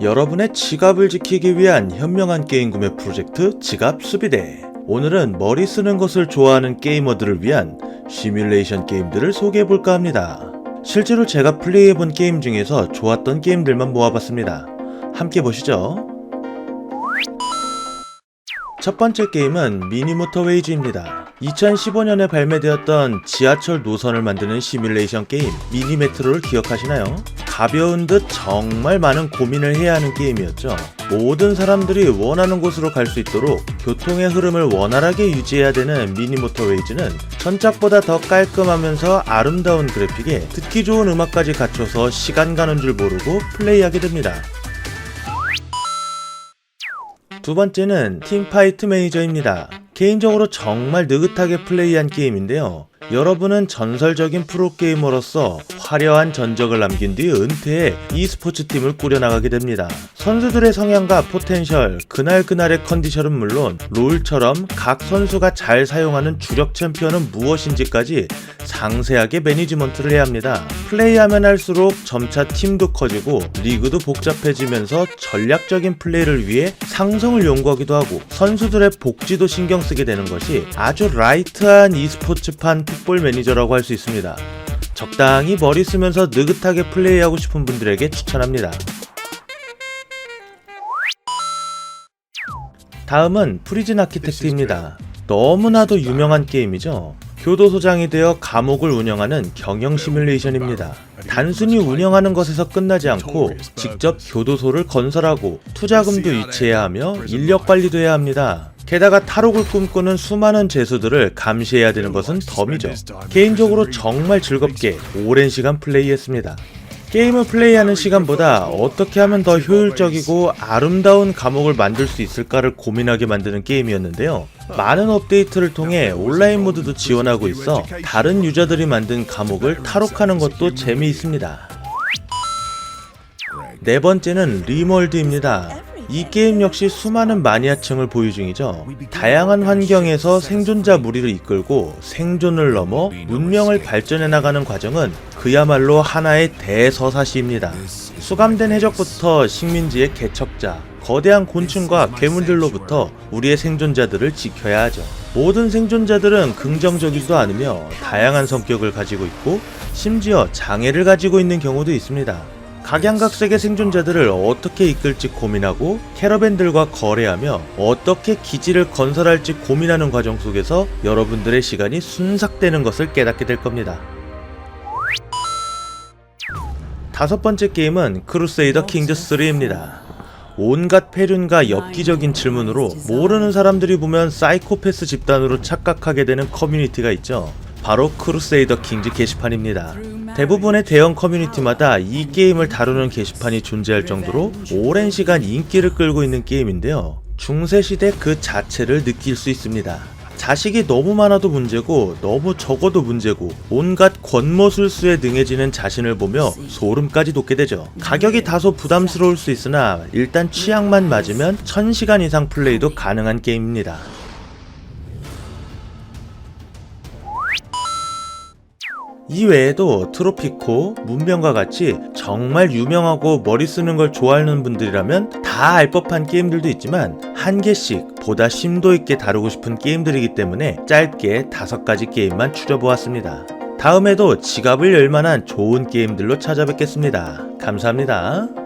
여러분의 지갑을 지키기 위한 현명한 게임 구매 프로젝트 지갑 수비대. 오늘은 머리 쓰는 것을 좋아하는 게이머들을 위한 시뮬레이션 게임들을 소개해 볼까 합니다. 실제로 제가 플레이해 본 게임 중에서 좋았던 게임들만 모아봤습니다. 함께 보시죠. 첫 번째 게임은 미니모터 웨이즈입니다. 2015년에 발매되었던 지하철 노선을 만드는 시뮬레이션 게임 미니메트로를 기억하시나요? 가벼운 듯 정말 많은 고민을 해야 하는 게임이었죠. 모든 사람들이 원하는 곳으로 갈 수 있도록 교통의 흐름을 원활하게 유지해야 되는 미니모터웨이즈는 전작보다 더 깔끔하면서 아름다운 그래픽에 듣기 좋은 음악까지 갖춰서 시간 가는 줄 모르고 플레이하게 됩니다. 두 번째는 팀파이트 매니저입니다. 개인적으로 정말 느긋하게 플레이한 게임인데요. 여러분은 전설적인 프로게이머로서 화려한 전적을 남긴 뒤 은퇴해 e스포츠 팀을 꾸려나가게 됩니다. 선수들의 성향과 포텐셜, 그날그날의 컨디션은 물론 롤처럼 각 선수가 잘 사용하는 주력 챔피언은 무엇인지까지 상세하게 매니지먼트를 해야 합니다. 플레이하면 할수록 점차 팀도 커지고 리그도 복잡해지면서 전략적인 플레이를 위해 상성을 연구하기도 하고 선수들의 복지도 신경 쓰게 되는 것이 아주 라이트한 e스포츠판 풋볼 매니저라고 할 수 있습니다. 적당히 머리 쓰면서 느긋하게 플레이하고 싶은 분들에게 추천합니다. 다음은 프리즌 아키텍트입니다. 너무나도 유명한 게임이죠. 교도소장이 되어 감옥을 운영하는 경영 시뮬레이션입니다. 단순히 운영하는 것에서 끝나지 않고 직접 교도소를 건설하고 투자금도 유치해야 하며 인력 관리도 해야 합니다. 게다가 탈옥을 꿈꾸는 수많은 죄수들을 감시해야 되는 것은 덤이죠. 개인적으로 정말 즐겁게 오랜 시간 플레이했습니다. 게임을 플레이하는 시간보다 어떻게 하면 더 효율적이고 아름다운 감옥을 만들 수 있을까를 고민하게 만드는 게임이었는데요. 많은 업데이트를 통해 온라인 모드도 지원하고 있어 다른 유저들이 만든 감옥을 탈옥하는 것도 재미있습니다. 네 번째는 리멀드입니다. 이 게임 역시 수많은 마니아층을 보유 중이죠. 다양한 환경에서 생존자 무리를 이끌고 생존을 넘어 문명을 발전해 나가는 과정은 그야말로 하나의 대서사시입니다. 수감된 해적부터 식민지의 개척자, 거대한 곤충과 괴물들로부터 우리의 생존자들을 지켜야 하죠. 모든 생존자들은 긍정적이지도 않으며 다양한 성격을 가지고 있고 심지어 장애를 가지고 있는 경우도 있습니다. 각양각색의 생존자들을 어떻게 이끌지 고민하고 캐러밴들과 거래하며 어떻게 기지를 건설할지 고민하는 과정 속에서 여러분들의 시간이 순삭되는 것을 깨닫게 될 겁니다. 다섯 번째 게임은 크루세이더 킹즈 3입니다. 온갖 폐륜과 엽기적인 질문으로 모르는 사람들이 보면 사이코패스 집단으로 착각하게 되는 커뮤니티가 있죠. 바로 크루세이더 킹즈 게시판입니다. 대부분의 대형 커뮤니티마다 이 게임을 다루는 게시판이 존재할 정도로 오랜 시간 인기를 끌고 있는 게임인데요. 중세시대 그 자체를 느낄 수 있습니다. 자식이 너무 많아도 문제고 너무 적어도 문제고 온갖 권모술수에 능해지는 자신을 보며 소름까지 돋게 되죠. 가격이 다소 부담스러울 수 있으나 일단 취향만 맞으면 1000시간 이상 플레이도 가능한 게임입니다. 이 외에도 트로피코, 문명과 같이 정말 유명하고 머리 쓰는 걸 좋아하는 분들이라면 다 알 법한 게임들도 있지만 한 개씩 보다 심도 있게 다루고 싶은 게임들이기 때문에 짧게 다섯 가지 게임만 추려보았습니다. 다음에도 지갑을 열 만한 좋은 게임들로 찾아뵙겠습니다. 감사합니다.